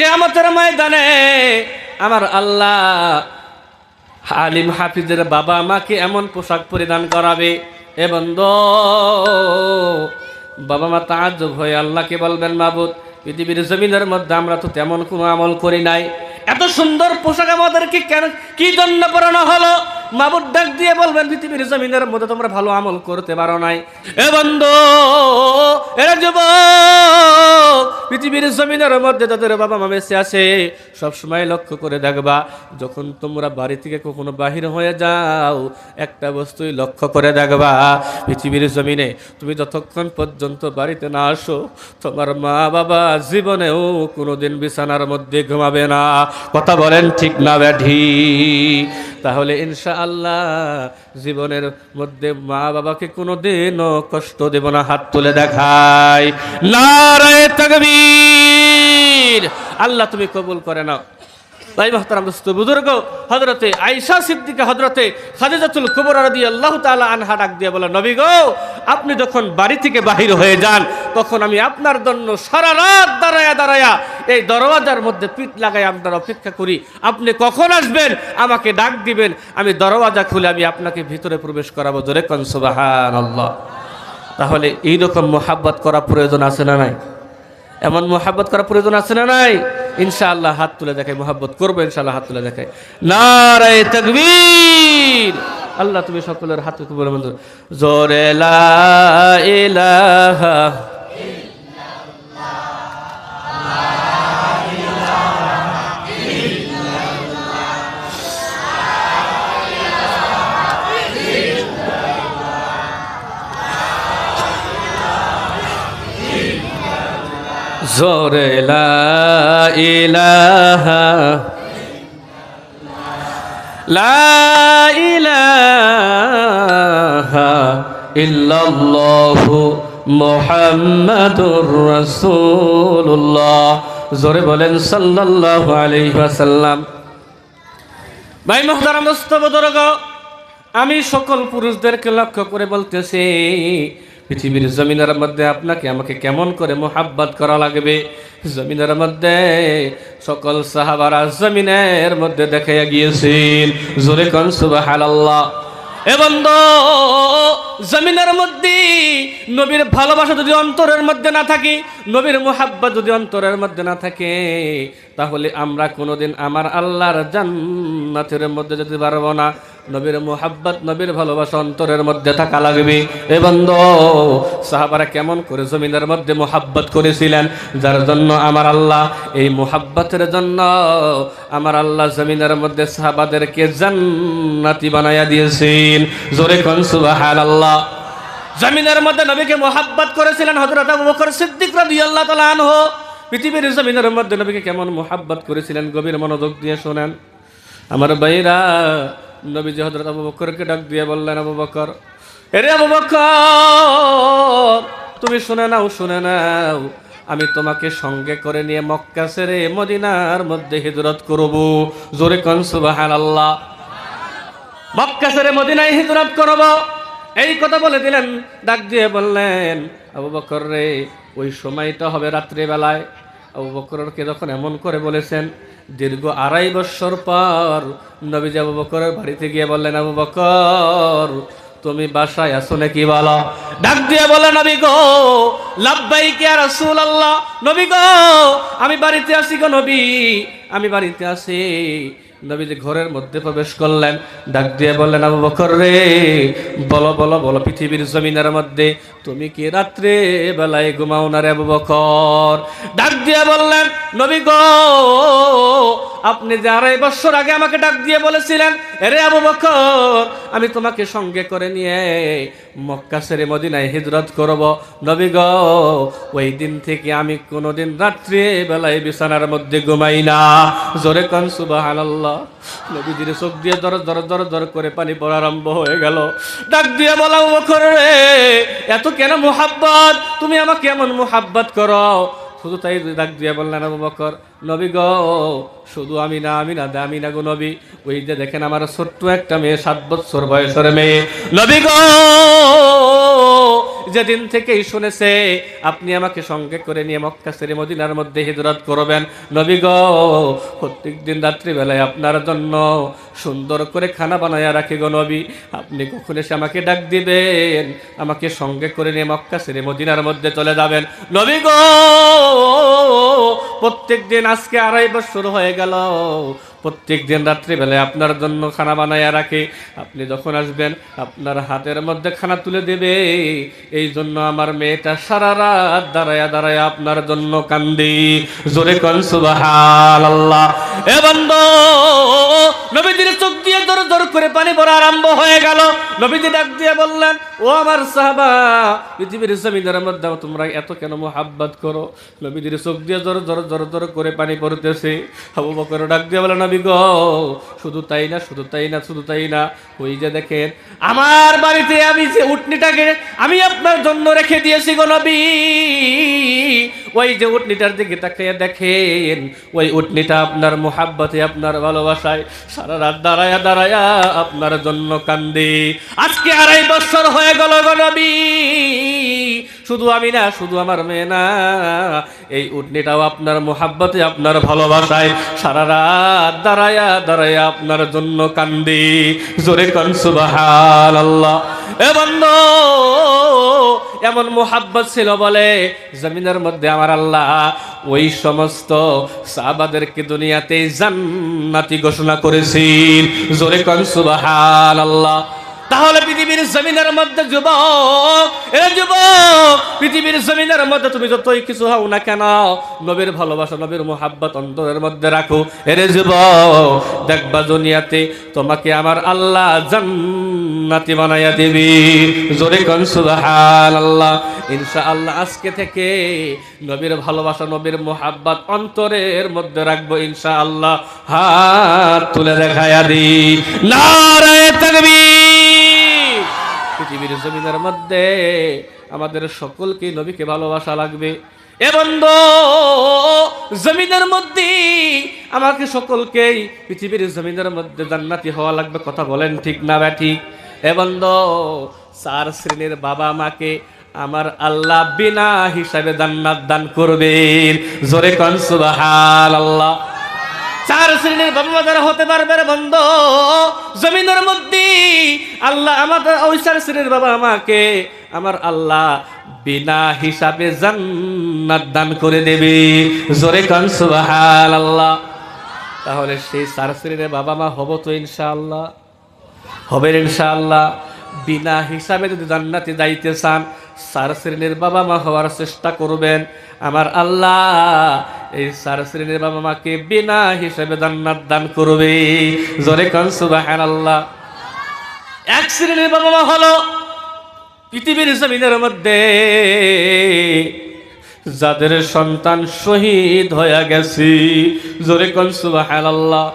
কেয়ামতের ময়দানে আমার আল্লাহ আলিম হাফিজের বাবা মাকে এমন পোশাক পরিধান করাবে। এ বন্ধ, বাবা মা তাজ্জব হয়ে আল্লাহকে বলবেন, মাবুদ, পৃথিবীর জমিনের মধ্যে আমরা তো তেমন কোনো আমল করি নাই। এত সুন্দর পোশাক আমাদেরকে কেন, কি জন্য পরানো হলো? মাবুদ ডাক দিয়ে বলবেন, পৃথিবীর জমিনের মধ্যে তোমরা ভালো আমল করতে পারো নাই। এ বন্ধু, এরা যুবক, পৃথিবীর জমিনের মধ্যে তাদের বাবা মা বেঁচে আছে সবসময় লক্ষ্য করে দেখবা, যখন তোমরা বাড়ি থেকে কখনো বাহির হয়ে যাও, একটা বস্তুই লক্ষ্য করে দেখবা, পৃথিবীর জমিনে তুমি যতক্ষণ পর্যন্ত বাড়িতে না আসো, তোমার মা বাবা জীবনেও কোনোদিন বিছানার মধ্যে ঘুমাবে না। কথা বলেন ঠিক না ব্যাধি? তাহলে ইনশা আল্লাহ জীবনের মধ্যে মা বাবাকে কোনোদিনও কষ্ট দেব না, হাত তুলে দেখায় নারায় তাকবীর। আল্লাহ তুমি কবুল করে নাও। তাই মহতারাম দোস্ত, বুজুর্গ হজরতে আইসা সিদ্দিকা হজরতে খাদিজাতুল কুবর রাদি আল্লাহ তাআলা আনহা ডাক দিয়ে বলে, নবী গো, আপনি যখন বাড়ি থেকে বাহির হয়ে যান তখন আমি আপনার জন্য সারা রাত দাঁড়ায়া দাঁড়ায়া এই দরওয়াজার মধ্যে পিঠ লাগাই আপনার অপেক্ষা করি। আপনি কখন আসবেন? আমাকে ডাক দিবেন। আমি দরওয়াজা খুলে আমি আপনাকে ভিতরে প্রবেশ করাবো। জোরে কন, সুবহানাল্লাহ। তাহলে এইরকম মোহাব্বত করা প্রয়োজন আছে না নাই? এমন মোহাব্বত করা প্রয়োজন আছে না নাই? ইনশাআল্লাহ হাত তুলে দেখায় মোহাব্বত করব ইনশাআল্লাহ হাত তুলে দেখায় নারায় তকবীর! আল্লাহ তুমি সকলের হাত জোরে লা ইলাহা জোরে লা ইলাহা লা জোরে বলেন সাল্লাল্লাহু আলাইহি ওয়াসাল্লাম। ভাই মহতারাম, দোস্ত, বুজুর্গ, আমি সকল পুরুষদেরকে লক্ষ্য করে বলতেছি পৃথিবীর জমিনের মধ্যে আপনাকে আমাকে কেমন করে মোহাব্বত করা লাগবে? জমিনের মধ্যে সকল সাহাবারা জমিনের মধ্যে দেখাইয়া গিয়েছেন। জোরে কন সুবহানাল্লাহ। এ বন্ধু জমিনের মধ্যে, নবীর ভালোবাসা যদি অন্তরের মধ্যে না থাকে, নবীর মোহাব্বত যদি অন্তরের মধ্যে না থাকে, তাহলে আমরা কোনোদিন আমার আল্লাহর জান্নাতের মধ্যে যেতে পারব না। নবীর মোহাব্বত, নবীর ভালোবাসা অন্তরের মধ্যে থাকা লাগবে। এ বন্ধু, সাহাবারা কেমন করে জমিনের মধ্যে মোহাব্বত করেছিলেন? যার জন্য আমার আল্লাহ, এই মোহাব্বতের জন্য আমার আল্লাহ জমিনের মধ্যে সাহাবাদেরকে জান্নাতি বানাইয়া দিয়েছেন। জোরে কোন সুবহানাল্লাহ। জমিনের মধ্যে নবীকে মোহাব্বত করেছিলেন হযরত আবু বকর সিদ্দিক রাদিয়াল্লাহু তাআলা আনহু। পৃথিবীর জমিনের মধ্যে নবীকে কেমন মোহাব্বত করেছিলেন? গভীর মনোযোগ দিয়ে শোনেন। আমার ভাইরা, নবীজি হযরত আবু বকরকে ডাক দিয়ে বললেন, আবু বকর, এরে আবু বকর, তুমি শুনে নাও শুনে নাও। আমি তোমাকে সঙ্গে করে নিয়ে মক্কা ছেড়ে মদিনার মধ্যে হিজরত করব। জোরে কন সুবহানাল্লাহ। মক্কা ছেড়ে মদিনায় হিজরত করব। এই কথা বলে দিলেন, ডাক দিয়ে বললেন, আবু বকর রে, ওই সময়টা হবে রাত্রিবেলায়। আবু বকরকে যখন এমন করে বলেছেন, দীর্ঘ আড়াই বছর পর নবীজি আবু বকরের বাড়িতে গিয়ে বললেন, আবু বকর, তুমি বাসায় আসো নাকি বলো? ডাক দিয়ে বলে নবী গো লাভবাই কে রাসূল আল্লাহ নবী গো, আমি বাড়িতে আসি গো নবী, আমি বাড়িতে আসি নবীজি ঘরের মধ্যে প্রবেশ করলেন, ডাক দিয়ে বললেন, আবু বকর রে, বলো বলো বলো, পৃথিবীর জমিনের মধ্যে তুমি কি রাত্রে বেলায় ঘুমাও না রে আবু বকর? ডাক দিয়ে বললেন, নবী গো আপনি যে আড়াই বছর আগে আমাকে ডাক দিয়ে বলেছিলেন, এরে আবু বকর, আমি তোমাকে সঙ্গে করে নিয়ে মক্কা সেরে মদিনায় হিজরত করব। নবী গো, ওই দিন থেকে আমি কোনোদিন রাত্রে বেলায় বিছানার মধ্যে ঘুমাই না। জোরে কন, সুবহানাল্লাহ। নবীজির চোখ দিয়ে দর দর দর দর করে পানি পড়া আরম্ভ হয়ে গেল। ডাক দিয়ে বলা বকর রে, এত কেন মোহাব্বত? তুমি আমাকে এমন মোহাব্বত করো। শুধু তাই ডাক দিয়ে বললেন, আবু বকর, নবী গো, শুধু আমি না আমি না আমি না গো নবী। ওই যে দেখেন আমার ছোট্ট একটা মেয়ে, সাত বছর বয়সের মেয়ে। নবী গো যেদিন থেকেই শুনেছে, আপনি আমাকে সঙ্গে করে নিয়ে মক্কা সেরে মদিনার মধ্যে হিজরত করবেন। নবী গো, প্রত্যেক দিন রাত্রিবেলায় আপনার জন্য সুন্দর করে খানা বানায়া রাখি গো নবী। আপনি কখন এসে আমাকে ডাক দিবেন? আমাকে সঙ্গে করে নিয়ে মক্কা সেরে মদিনার মধ্যে চলে যাবেন। নবী গো, প্রত্যেক দিন আজকে আড়াই বছর হয়ে গেল। প্রত্যেক দিন রাত্রিবেলায় আপনার জন্য খানা বানাইয়া রাখে। আপনি যখন আসবেন, আপনার হাতের মধ্যে খানা তুলে দেবে। এই জন্য আমার মেয়েটা সারা রাত দাঁড়ায়া দাঁড়ায়া আপনার জন্য কান্দি। জোরে কন সুবাহ আল্লাহ এ বন্ধ, নবীজির চোখ দিয়ে দর দর করে পানি পড়া আরম্ভ হয়ে গেল। নবীজি ডাক দিয়ে বললেন, ও আমার সাহাবা, পৃথিবীর জমিনের মধ্যে তোমরা এত কেন মোহাব্বত করো? নবীজির চোখ দিয়ে জোর জোর জোর জোর করে পানি পড়তেছে। আবু বকর ডাক দিয়ে বলে নবী গো, শুধু তাই না, শুধু তাই না, শুধু তাই না, ওই যে দেখেন, আমার বাড়িতে আমি যে উটনিটাকে আমি আপনার জন্য রেখে দিয়েছি গো নবী ওই যে উটনিটার দিকে তাকিয়ে দেখেন, ওই উটনিটা আপনার মোহাব্বতে, আপনার ভালোবাসায় সারা রাত দাঁড়ায়া দাঁড়ায়া আপনার জন্য কান্দি। আজকে আড়াই বছর হয়ে গেল গো নবী। শুধু আমি না, শুধু আমার মেয়ে না, এই উটনিটাও আপনার মোহাব্বতে, আপনার ভালোবাসায় সারা রাত দাঁড়ায়া দাঁড়ায়া আপনার জন্য কান্দি। জোরে কন সুবাহান আল্লাহ এ বন্ধু এমন মোহাব্বত ছিল বলে, জমিনের মধ্যে আমার আল্লাহ ওই সমস্ত সাহাবাদেরকে দুনিয়াতে জান্নাতি ঘোষণা করেছেন। জোরে কন সুবাহ আল্লাহ তাহলে পৃথিবীর জমিনের মধ্যে যুবক যুবক, পৃথিবীর জমিনের মধ্যে তুমি যতই কিছু হও না কেন, নবীর ভালোবাসা, নবীর মোহাব্বত অন্তরের মধ্যে রাখো। এরে যুবক, দেখবা দুনিয়াতে তোমাকে আমার আল্লাহ জান্নাতি বানাইয়া জোরে কন ইনশাআল্লাহ আজকে থেকে নবীর ভালোবাসা, নবীর মোহাব্বত অন্তরের মধ্যে রাখব ইনশাআল্লাহ। হাত তুলে দেখায়া দি পৃথিবীর জমিনের মধ্যে আমাদের সকলকে নবীকে ভালোবাসা লাগবে। এ বন্ধু, জমিনের মধ্যে আমাকে সকলকেই পৃথিবীর জমিনের মধ্যে জান্নাতি হওয়া লাগবে কথা বলেন ঠিক না বা ঠিক? এ বন্ধু, চার শ্রেণির বাবা মাকে আমার আল্লাহ বিনা হিসাবে জান্নাত দান করবেন। জোরে কন সুবহানাল্লাহ। চার শ্রেণির বাবা যারা হতে পারবে বন্ধ। জমিনের মধ্যে আল্লাহ আমাদের ওই চার শ্রেণির বাবা আমাকে আমার আল্লাহ বিনা হিসাবে জান্নাত দান করে দেবে। জোরে কান সুবহান আল্লাহ তাহলে সেই চার শ্রেণির বাবা মা হব তো ইনশাআল্লাহ। হবে ইনশাআল্লাহ। বিনা হিসাবে যদি জান্নাতে যাইতে চান চার শ্রেণির বাবা মা হওয়ার চেষ্টা করবেন। আমার আল্লাহ এই চার শ্রেণির বাবা মাকে বিনা হিসেবে জান্নাত দান করবে। জোরে কান সুবাহান আল্লাহ এক শ্রেণির বাবা মা হলো পৃথিবীর জমিনের মধ্যে যাদের সন্তান শহীদ হয়ে গেছে। জোরে কান সুবাহান আল্লাহ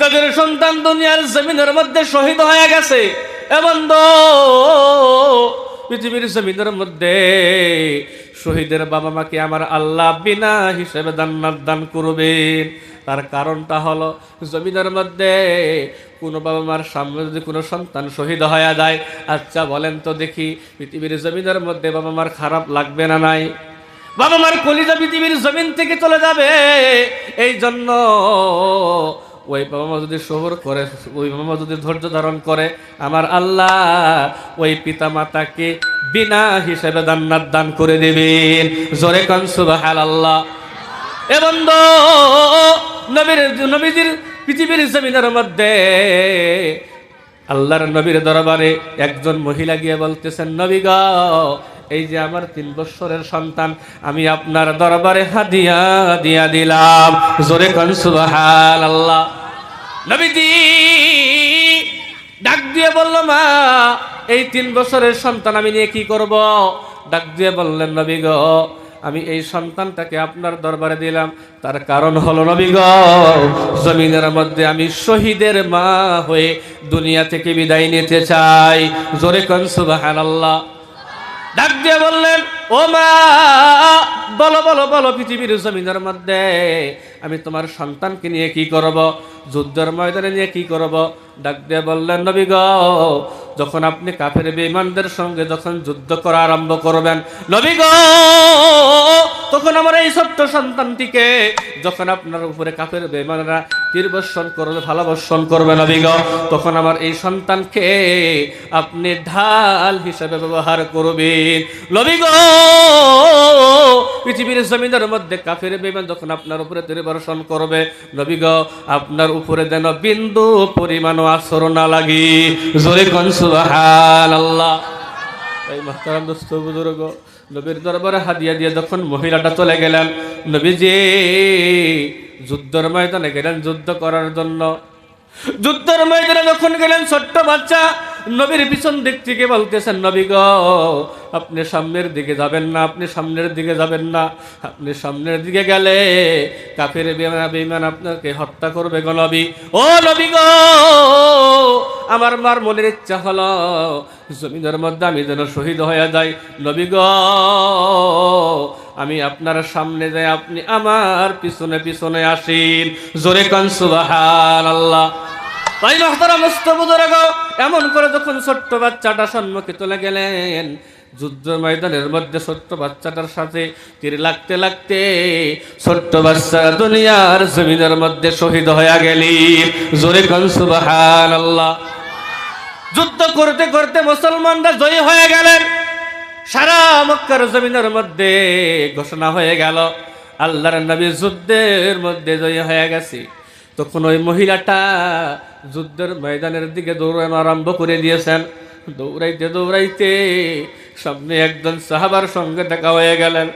যাদের সন্তান দুনিয়ার জমিনের মধ্যে শহীদ হয়ে গেছে। এবং পৃথিবীর জমিনের মধ্যে। শহীদের বাবা মাকে আমার আল্লাহ বিনা হিসেবে জান্নাত দান করবেন। তার কারণটা হলো, জমিনের মধ্যে কোনো বাবা মার সামনে যদি কোনো সন্তান শহীদ হয়ে যায় আচ্ছা বলেন তো দেখি, পৃথিবীর জমিনের মধ্যে বাবা মার খারাপ লাগবে না নাই? বাবা মার কলিজা পৃথিবীর জমিন থেকে চলে যাবে। এই জন্য ওই বাবা যদি সবর করে, ওই বাবা যদি ধৈর্য ধারণ করে, আমার আল্লাহ ওই পিতা মাতাকে বিনা হিসেবে দান্নাত দান করে দেবেন। জোরে কন সুবাহাল আল্লাহ এ বন্ধ, নবীর, নবীজির পৃথিবীর জমিনের মধ্যে আল্লাহর নবীর দরবারে একজন মহিলা গিয়ে বলতেছেন, নবী গ, এই যে আমার তিন বৎসরের সন্তান, আমি আপনার দরবারে হাদিয়া দিয়া দিলাম। জোরে কন সুবহান আল্লাহ নবীজি ডাক দিয়ে বলল, মা, এই তিন বছরের সন্তান আমি নিয়ে কি করব? ডাক দিয়ে বললেন, নবী গো, আমি এই সন্তানটাকে আপনার দরবারে দিলাম। তার কারণ হলো, নবী গো, জমিনের মধ্যে আমি শহীদের মা হয়ে দুনিয়া থেকে বিদায় নিতে চাই। জোরে কন, সুবহানাল্লাহ। ডাক দিয়ে বললেন, ও মা, বলো বলো বলো, পৃথিবীর জমিনের মধ্যে আমি তোমার সন্তানকে নিয়ে কি করব? যুদ্ধের ময়দানে নিয়ে কি করব? ডাক দিয়ে বললেন, নবী গ, যখন আপনি কাফের বেঈমানদের সঙ্গে যখন যুদ্ধ করা আরম্ভ করবেন, নবী গ, তখন আমার এই ছোট্ট সন্তানটিকে যখন আপনার উপরে কাফের বেমানরা তীর বর্ষণ করবে ভালোবর্ষণ করবে, নবী গ, তখন আমার এই সন্তানকে আপনি ঢাল হিসেবে ব্যবহার করবেন। নবী গ, পৃথিবীর জমিনের মধ্যে কাফের বেমান যখন আপনার উপরে তীর বর্ষণ করবে। নবীগ আপনার উপরে যেন বিন্দু পরিমাণও আসর না লাগি। জোরে সুবহানাল্লাহ। এই মাহতারাম দোস্ত, বুজুর্গ, নবীর দরবারে হাদিয়া দিয়ে যখন মহিলাটা চলে গেলেন, নবীজি, যুদ্ধের ময়দানে গেলেন যুদ্ধ করার জন্য। যুদ্ধের ময়দানে যখন গেলেন ছোট্ট বাচ্চা নবীর পিছন দিক থেকে বলতেছেন, নবী গ, আপনি সামনের দিকে যাবেন না, আপনি সামনের দিকে যাবেন না। আপনি সামনের দিকে গেলে কাফের বেমান বেমান আপনাকে হত্যা করবে গো নবী। ও নবী গো, আমার মার মনের ইচ্ছা হলো, জমিনের মধ্যে আমি যেন শহীদ হয়ে যাই। নবী গ, আমি আপনার সামনে যাই, আপনি আমার পিছনে পিছনে আসিন। জোরে কান সুবাহান আল্লাহ তাই মহতারা মুস্তবুদরা গো এমন করে যখন ছোট্ট বাচ্চাটা সম্মুখে চলে গেলেন, যুদ্ধ ময়দানের মধ্যে ছোট্ট বাচ্চাটার সাথে তীর লাগতে লাগতে ছোট্ট বাচ্চা দুনিয়ার জমিনের মধ্যে শহীদ হয়ে গেলি। জোরে কান সুবাহান আল্লাহ যুদ্ধ করতে করতে মুসলমানরা জয়ী হয়ে গেলেন। সারা মক্কার জমিনের মধ্যে ঘোষণা হয়ে গেল, আল্লাহর নবী যুদ্ধের মধ্যে জয়ী হয়ে গেছে। তখন ওই মহিলাটা যুদ্ধের ময়দানের দিকে দৌড়ানো আরম্ভ করে দিয়েছেন। দৌড়াইতে দৌড়াইতে সামনে একজন সাহাবার সঙ্গে দেখা হয়ে গেলেন।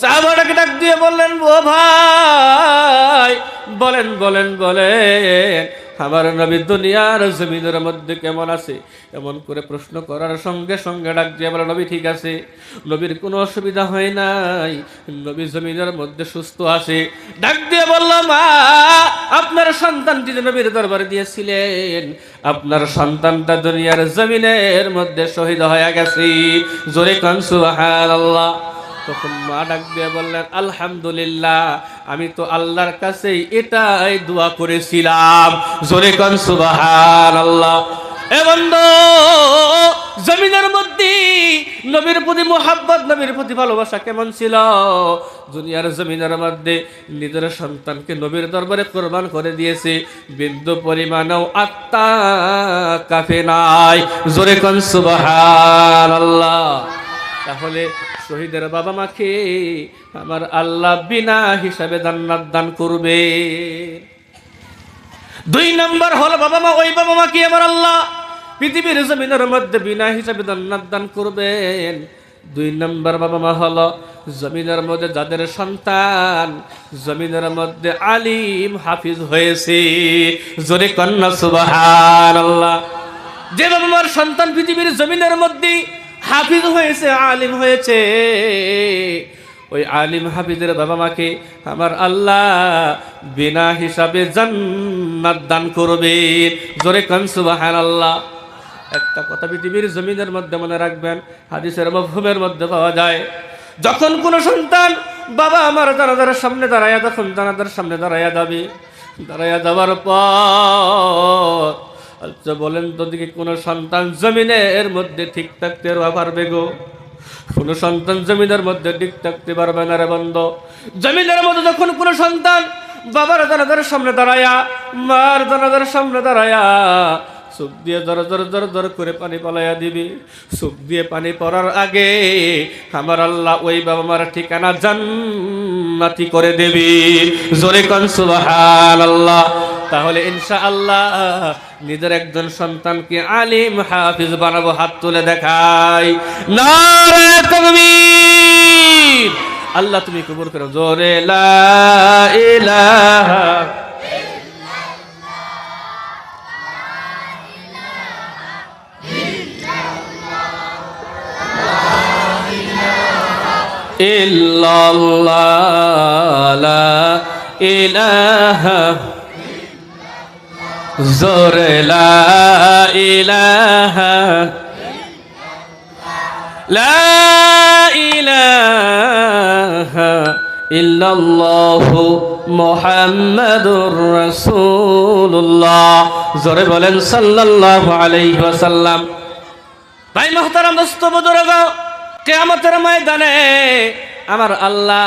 সাহাবাটাকে ডাক দিয়ে বললেন, ও ভাই, বলেন বলেন বলেন, আমার নবী দুনিয়ার জমিনের মধ্যে কেমন আছে? এমন করে প্রশ্ন করার সঙ্গে সঙ্গে ডাক দিয়ে বলে নবী, ঠিক আছে। নবীর কোনো অসুবিধা হয় নাই। নবী জমিনের মধ্যে সুস্থ আছে। ডাক দিয়ে বললাম মা আপনার সন্তানটি নবীর দরবারে দিয়েছিলেন, আপনার সন্তানটা দুনিয়ার জমিনের মধ্যে শহীদ হয়ে গেছে। জোরে কান, সুবহানাল্লাহ। তখন মা ডাক দিয়ে বললেন, আলহামদুলিল্লাহ, আমি তো আল্লাহর কাছেই এটাই দোয়া করেছিলাম। জোরে কান আল্লাহ এ বন্ধু জমিনের মধ্যে নবীর প্রতি মোহাব্বত, নবীর প্রতি ভালোবাসা কেমন ছিল? দুনিয়ার জমিনের মধ্যে নিজের সন্তানকে নবীর দরবারে কোরবান করে দিয়েছে। বিন্দু পরিমাণেও আত্মা কাফে নাই। জোরে কান আল্লাহ তাহলে শহীদের বাবা মাকে আমার আল্লাহ বিনা হিসাবে জান্নাত দান করবে। দুই নম্বর হলো বাবা মা, ওই বাবা মা কি আমার আল্লাহ? পৃথিবীর জমিনের মধ্যে বিনা হিসাবে জান্নাত দান করবেন। দুই নম্বর বাবা মা হলো জমিনের মধ্যে যাদের সন্তান, জমিনের মধ্যে আলিম, হাফিজ হয়েছে। জোরে কন্যা সুবাহান আল্লাহ যে বাবা মার সন্তান পৃথিবীর জমিনের মধ্যে হাফিজ হয়েছে, আলিম হয়েছে, ওই আলিম হাফিজের বাবা মাকে আমার আল্লাহ বিনা হিসাবে জান্নাত দান করবে। জোরে কান সুবাহান আল্লাহ একটা কথা পৃথিবীর জমিনের মধ্যে মনে রাখবেন, হাদিসের মফহুমের মধ্যে পাওয়া যায়, যখন কোনো সন্তান বাবা আমার জানাজার সামনে দাঁড়াইয়া তখন জানাজার সামনে দাঁড়াইয়া যাবে। দাঁড়াইয়া যাওয়ার পর আচ্ছা বলেন তো দিকে কোনো সন্তান জমিনের মধ্যে ঠিক থাকতে পারবে গো? কোনো সন্তান জমিনের মধ্যে ঠিক থাকতে পারবে না রে বন্ধ। জমিনের মধ্যে যখন কোনো সন্তান বাবার জানাজার সামনে দাঁড়ায়া, মার জানাজার সামনে দাঁড়ায়া সুখ দিয়ে দর দর দর দর করে পানি পালাইয়া দিবি। সুখ দিয়ে পানি পড়ার আগে আমার আল্লাহ ওই বাবা মার ঠিকানা জান্নাতি করে দেবি। জোরে কন সুবহান আল্লাহ তাহলে ইনশা আল্লাহ নিজের একজন সন্তানকে আলিম হাফিজ বানাবো, হাত তুলে দেখাই। তাকবীর। আল্লাহ তুমি কবুল করো। জোরে লা ইলাহা ইল্লাল্লাহ, লা ইলাহা জোরে, লা ইলাহা লা ইলাহা ইল্লাল্লাহু মুহাম্মাদুর জোরে বলেন সাল্লাল্লাহু আলাইহি ওয়াসাল্লাম। ভাই মহতারাম দোস্ত, বুজুর্গ কিয়ামতের ময়দানে আমার আল্লাহ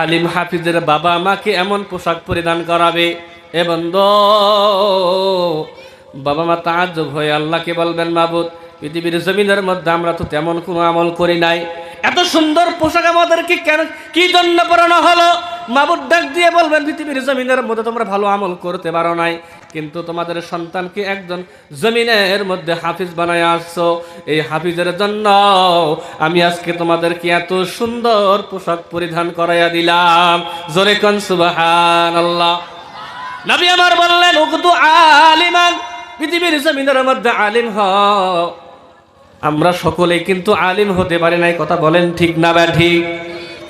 আলিম হাফিজের বাবা মাকে এমন পোশাক পরিধান করাবে। এ বন্ধ, বাবা মা তাজ্জব হয়ে আল্লাহকে বলবেন, মাবুদ, পৃথিবীর জমিনের মধ্যে আমরা তো তেমন কোনো আমল করি নাই। এত সুন্দর পোশাক আমাদেরকে কেন, কি জন্য পরানো হলো? মাবুদ ডাক দিয়ে বলবেন, পৃথিবীর জমিনের মধ্যে তোমরা ভালো আমল করতে পারো নাই, কিন্তু তোমাদের সন্তানকে একজন জমিনের মধ্যে হাফিজ বানায় আসছো। এই হাফিজের জন্য আমি আজকে তোমাদেরকে এত সুন্দর পোশাক পরিধান করাইয়া দিলাম। জোরে কন সুবাহান আল্লাহ নবী আমার বললেন উকদু আলিমান, পৃথিবীর জমিনের মধ্যে আলিম হ আমরা সকলে কিন্তু আলিম হতে পারি নাই, কথা বলেন ঠিক না বা ঠিক?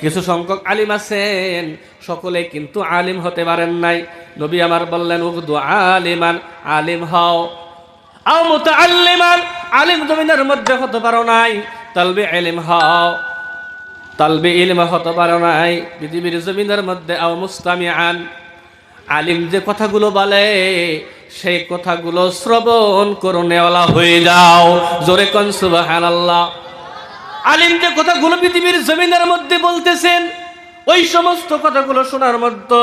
কিছু সংখ্যক আলিম আছেন সকলে কিন্তু আলিম হতে পারেন নাই। নবী আমার বললেন উকদু আলিমান, আলিম হও। আও মুতাআল্লিমান, আলিম জমিনের মধ্যে হতে পারো নাই। তালবে ইলম হও। তালবে ইলম হতে পারো নাই। পৃথিবীর জমিনের মধ্যে আও মুস্তামিআন। আলিম যে কথাগুলো বলে সেই কথাগুলো শ্রবণ করণেওয়ালা হয়ে যাও। জোরে কন সুবহানাল্লাহ। আলিম যে কথাগুলো পৃথিবীর জমিনের মধ্যে বলতেছেন, ওই সমস্ত কথাগুলো শোনার মধ্যে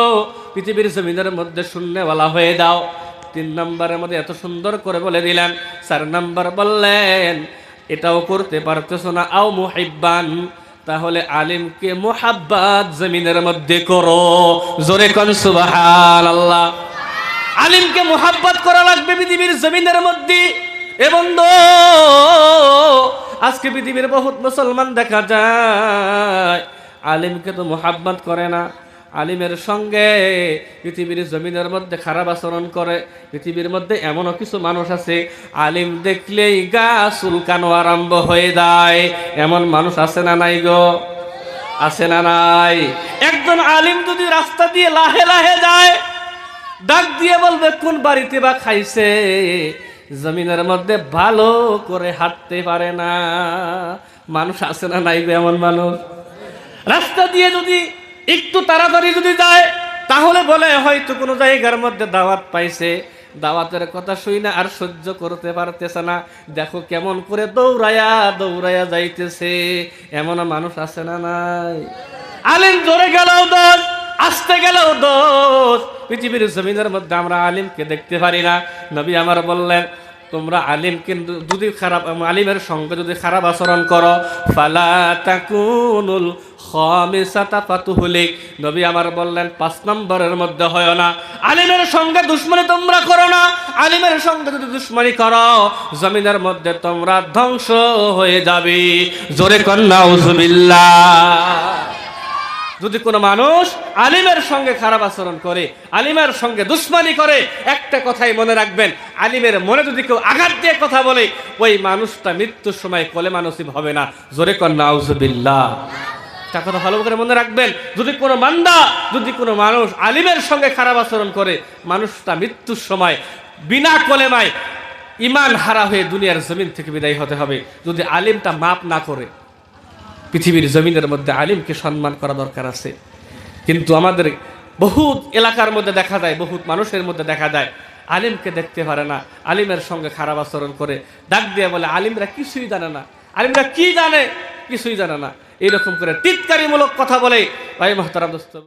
পৃথিবীর জমিনের মধ্যে শূন্যওয়ালা হয়ে দাও তিন নম্বরের মধ্যে এত সুন্দর করে বলে দিলেন, চার নম্বর বললেন, এটাও করতে পারতেছ না, আও মুহিব্বান, তাহলে আলিমকে মোহাব্বাত জমিনের মধ্যে করো। জোরে কন সুবাহান আল্লাহ আলিমকে মোহাব্বত করা লাগবে পৃথিবীর জমিনের মধ্যে। এবং আজকে পৃথিবীর বহুত মুসলমান দেখা যায়। আলিমকে তো মোহাব্বত করে না। আলিমের সঙ্গে পৃথিবীর জমিনের মধ্যে খারাপ আচরণ করে। পৃথিবীর মধ্যে এমনও কিছু মানুষ আছে, আলিম দেখলেই গা চুলকানো আরম্ভ হয়ে যায়। এমন মানুষ আছে না নাই গো? আছে না নাই। একজন আলিম যদি রাস্তা দিয়ে লাহে লাহে যায় ডাক দিয়ে বলবে, কোন বাড়িতে বা খাইছে? জমিনের মধ্যে ভালো করে হাঁটতে পারে না। মানুষ আছে না নাই এমন মানুষ? রাস্তা দিয়ে যদি একটু তাড়াতাড়ি যদি যায়, তাহলে বলে, হয়তো কোনো জায়গার মধ্যে দাওয়াত পাইছে। দাওয়াতের কথা শুই না, আর সহ্য করতে পারতেছে না। দেখো কেমন করে দৌড়ায়া দৌড়ায়া যাইতেছে। এমন মানুষ আছে না নাই? আলেন জোরে গেলেও দোষ আসতে গেলেও দোষ। পৃথিবীর জমিনের মধ্যে আমরা আলিমকে দেখতে পারি না। নবী আমার বললেন, তোমরা আলিম কিন্তু যদি খারাপ, আলিমের সঙ্গে যদি খারাপ আচরণ করো, ফালা তাকুনুল খমিসাতা ফাতুহুলিক। নবী আমার বললেন, পাঁচ নম্বরের মধ্যে হয় না। আলিমের সঙ্গে দুশ্মনী তোমরা করো না। আলিমের সঙ্গে যদি দুশ্মনী করো, জমিনের মধ্যে তোমরা ধ্বংস হয়ে যাবে। জোরে কন্যা উজুবিল্লাহ যদি কোনো মানুষ আলিমের সঙ্গে খারাপ আচরণ করে, আলিমের সঙ্গে দুশ্মনী করে, একটা কথাই মনে রাখবেন, আলিমের মনে যদি কেউ আঘাত দিয়ে কথা বলে, ওই মানুষটা মৃত্যুর সময় কলে মানসিব হবে না। জোরে কন্যা একটা কথা ভালো করে মনে রাখবেন, যদি কোনো মান্দা যদি কোনো মানুষ আলিমের সঙ্গে খারাপ আচরণ করে, মানুষটা মৃত্যুর সময় বিনা কলেমায় ইমান হারা হয়ে দুনিয়ার জমিন থেকে বিদায় হতে হবে। যদি আলিমটা মাপ না করে পৃথিবীর জমিনের মধ্যে আলিমকে সম্মান করা দরকার আছে। কিন্তু আমাদের বহুত এলাকার মধ্যে দেখা যায়, বহুত মানুষের মধ্যে দেখা যায়, আলিমকে দেখতে পারে না, আলিমের সঙ্গে খারাপ আচরণ করে, ডাক দিয়ে বলে, আলিমরা কিছুই জানে না। আলিমরা কি জানে? কিছুই জানে না। এইরকম করে টিটকারিমূলক কথা বলে। ভাই মহতারাম দোস্ত